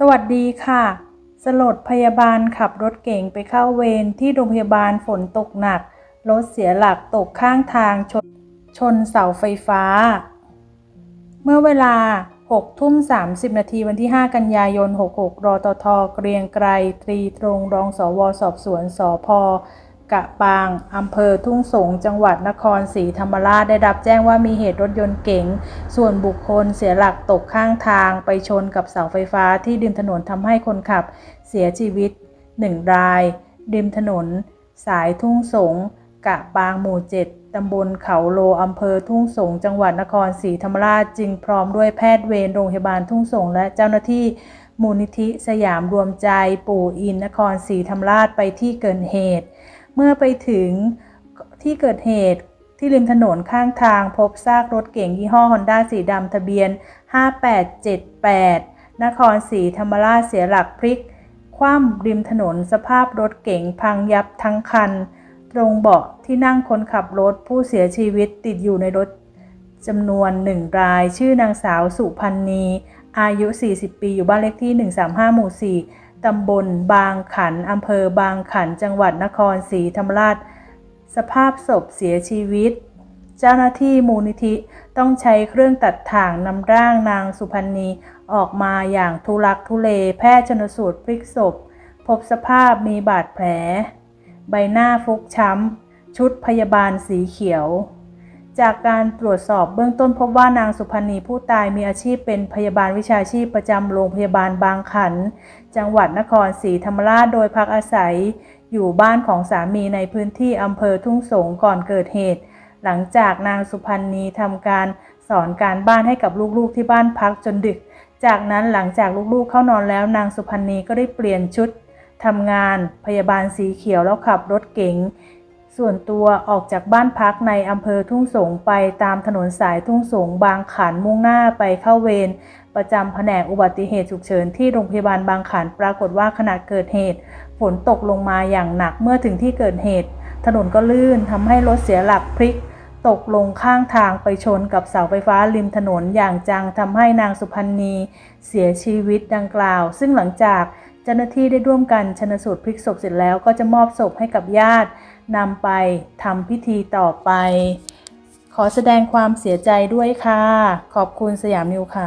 สวัสดีค่ะ สลดพยาบาลขับรถเก่งไปเข้าเวรที่โรงพยาบาลฝนตกหนัก รถเสียหลักตกข้างทางชนชนเสาไฟฟ้า เมื่อเวลา6ทุ่ม 30 นาทีวันที่ 5 กันยายน 66รอตท เกรียงไกร ตรีตรง รองสว สอบสวน สพ กะปาง อำเภอทุ่งสง จังหวัดนครศรีธรรมราชได้รับแจ้งว่ามีเหตุรถยนต์เก๋ง ส่วนบุคคลเสียหลักตกข้างทางไปชนกับเสาไฟฟ้าที่ริมถนนทำให้คนขับเสียชีวิต1ราย ริมถนน สายทุ่งสง กะปางหมู่7ตำบลเขาโล อำเภอทุ่งสง จังหวัดนครศรีธรรมราชจึงพร้อมด้วยแพทย์เวรโรงพยาบาลทุ่งสง และเจ้าหน้าที่มูลนิธิสยามรวมใจปู่อินนครศรีธรรมราชไปที่เกิดเหตุ เมื่อไปถึงที่เกิดเหตุที่ริมถนนข้างทางพบซากรถเก๋งยี่ห้อฮอนด้าสีดำทะเบียน 5878 นครศรีธรรมราชเสียหลักพลิก คว่ำริมถนนสภาพรถเก๋งพังยับทั้งคัน ตรงเบาะที่นั่งคนขับรถผู้เสียชีวิตติดอยู่ในรถจำนวนหนึ่งราย ชื่อนางสาวสุพันนี อายุ 40 ปี อยู่บ้านเลขที่ 135 หมู่ 4 ตำบลบางขันอำเภอบางขัน จังหวัดนครศรีธรรมราช สภาพศพเสียชีวิต เจ้าหน้าที่มูลนิธิต้องใช้เครื่องตัดถ่างนำร่างนางสุพันนีออกมาอย่างทุลักทุเล แพทย์ชนสูตรพลิกศพ พบสภาพมีบาดแผล ใบหน้าฟกช้ำ ชุดพยาบาลสีเขียว จากการตรวจสอบเบื้องต้นพบว่านางสุพันนีผู้ตายมีอาชีพเป็นพยาบาลวิชาชีพประจำโรงพยาบาลบางขัน จังหวัดนครศรีธรรมราชโดยพักอาศัย อยู่บ้านของสามีในพื้นที่อำเภอทุ่งสงก่อนเกิดเหตุ หลังจากนางสุพันนีทำการสอนการบ้านให้กับลูกๆที่บ้านพักจนดึก จากนั้นหลังจากลูกๆเข้านอนแล้วนางสุพันนีก็ได้เปลี่ยนชุดทำงานพยาบาลสีเขียวแล้วขับรถเก๋ง ส่วนตัวออกจากบ้านพักในอำเภอทุ่งสงไปตามถนนสายทุ่งสงบางขันมุ่งหน้าไปเข้าเวรประจำแผนกอุบัติเหตุฉุกเฉินที่โรงพยาบาลบางขันปรากฏว่าขณะเกิดเหตุ ฝนตกลงมาอย่างหนักเมื่อถึงที่เกิดเหตุ ถนนก็ลื่นทำให้รถเสียหลักพลิก ตกลงข้างทางไปชนกับเสาไฟฟ้าริมถนนอย่างจังทำให้นางสุพันนีเสียชีวิตดังกล่าว ซึ่งหลังจาก เจ้าหน้าที่ได้ร่วมกันชนสูตรพลิกศพเสร็จแล้วก็จะมอบศพให้กับญาตินำไปทำพิธีต่อไป ขอแสดงความเสียใจด้วยค่ะ ขอบคุณสยามนิวค่ะ